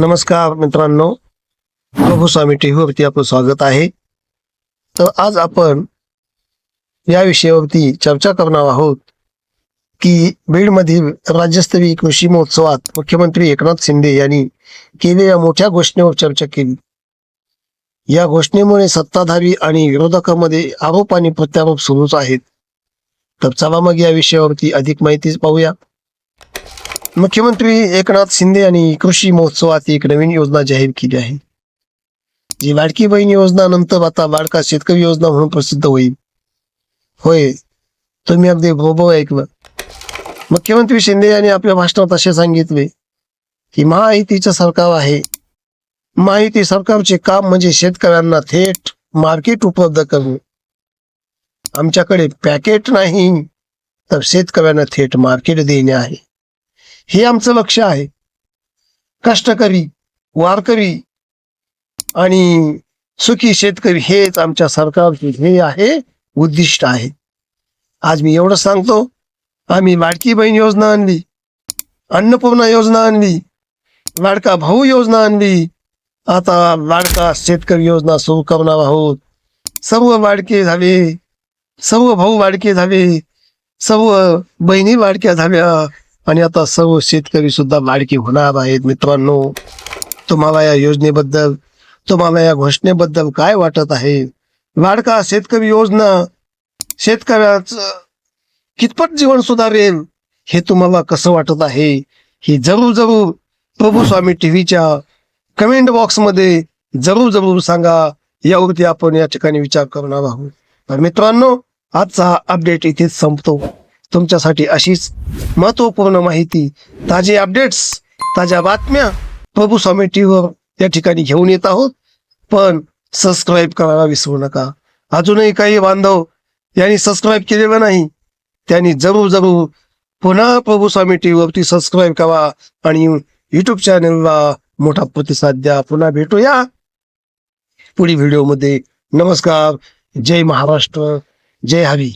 नमस्कार मित्रांनो. प्रभू स्वामी टीव्हीवरती आपलं स्वागत आहे. तर आज आपण या विषयावरती चर्चा करणार आहोत की बीडमधील राज्यस्तरीय कृषी महोत्सवात मुख्यमंत्री एकनाथ शिंदे यांनी केलेल्या मोठ्या घोषणेवर चर्चा केली. या घोषणेमुळे सत्ताधारी आणि विरोधकांमध्ये आरोप आणि प्रत्यारोप सुरूच आहेत. तर चला मग या विषयावरती अधिक माहिती पाहूया. मुख्यमंत्री एकनाथ शिंदे यांनी कृषी महोत्सवात एक नवीन योजना जाहीर केली आहे. जी लाडकी बहीण योजना नंतर आता बाळका शेतकरी योजना म्हणून प्रसिद्ध होईल. होय. तुम्ही अगदी बरोबर ऐकलं. मुख्यमंत्री शिंदे यांनी आपल्या भाषणात असे सांगितले की महायुतीचं सरकार आहे. महायुती सरकारचे काम म्हणजे शेतकऱ्यांना थेट मार्केट उपलब्ध करणे. आमच्याकडे पॅकेट नाही तर शेतकऱ्यांना थेट मार्केट देणे आहे. हे आमचं लक्ष आहे. कष्टकरी वारकरी आणि सुखी शेतकरी हेच आमच्या सरकारचे हे आहे उद्दिष्ट आहे. आज मी एवढं सांगतो आम्ही लाडकी बहीण योजना आणली अन्नपूर्णा योजना आणली लाडका भाऊ योजना आणली आता लाडका शेतकरी योजना सुरू करणार आहोत. सर्व लाडके झाले सर्व भाऊ लाडके झाले सर्व बहिणी लाडक्या झाल्या आणि आता सर्व शेतकरी सुद्धा लाडकी होणार आहेत मित्रांनो. तुम्हाला या योजनेबद्दल तुम्हाला या घोषणेबद्दल काय वाटत आहे? लाडका शेतकरी योजना शेतकऱ्याच कितपत जीवन सुधारेल हे तुम्हाला कसं वाटत आहे? हे जरूर जरूर प्रभू स्वामी टीव्हीच्या कमेंट बॉक्समध्ये जरूर जरूर सांगा. यावरती आपण या ठिकाणी विचार करणार आहोत. तर मित्रांनो आजचा हा अपडेट इथेच संपतो. तुमच्यासाठी अशीच महत्त्वपूर्ण माहिती ताजे अपडेट्स ताज्या बातम्या प्रभू स्वामी टीव्हीवर या ठिकाणी घेऊन येत आहोत. पण सबस्क्राईब करायला विसरू नका. अजूनही काही बांधव यांनी सबस्क्राईब केलेलं नाही त्यांनी जरूर जरूर पुन्हा प्रभू स्वामी टीव्हीवरती सबस्क्राईब करा आणि युट्यूब चॅनलला मोठा प्रतिसाद द्या. पुन्हा भेटूया पुढील व्हिडिओमध्ये नमस्कार. जय महाराष्ट्र. जय हवी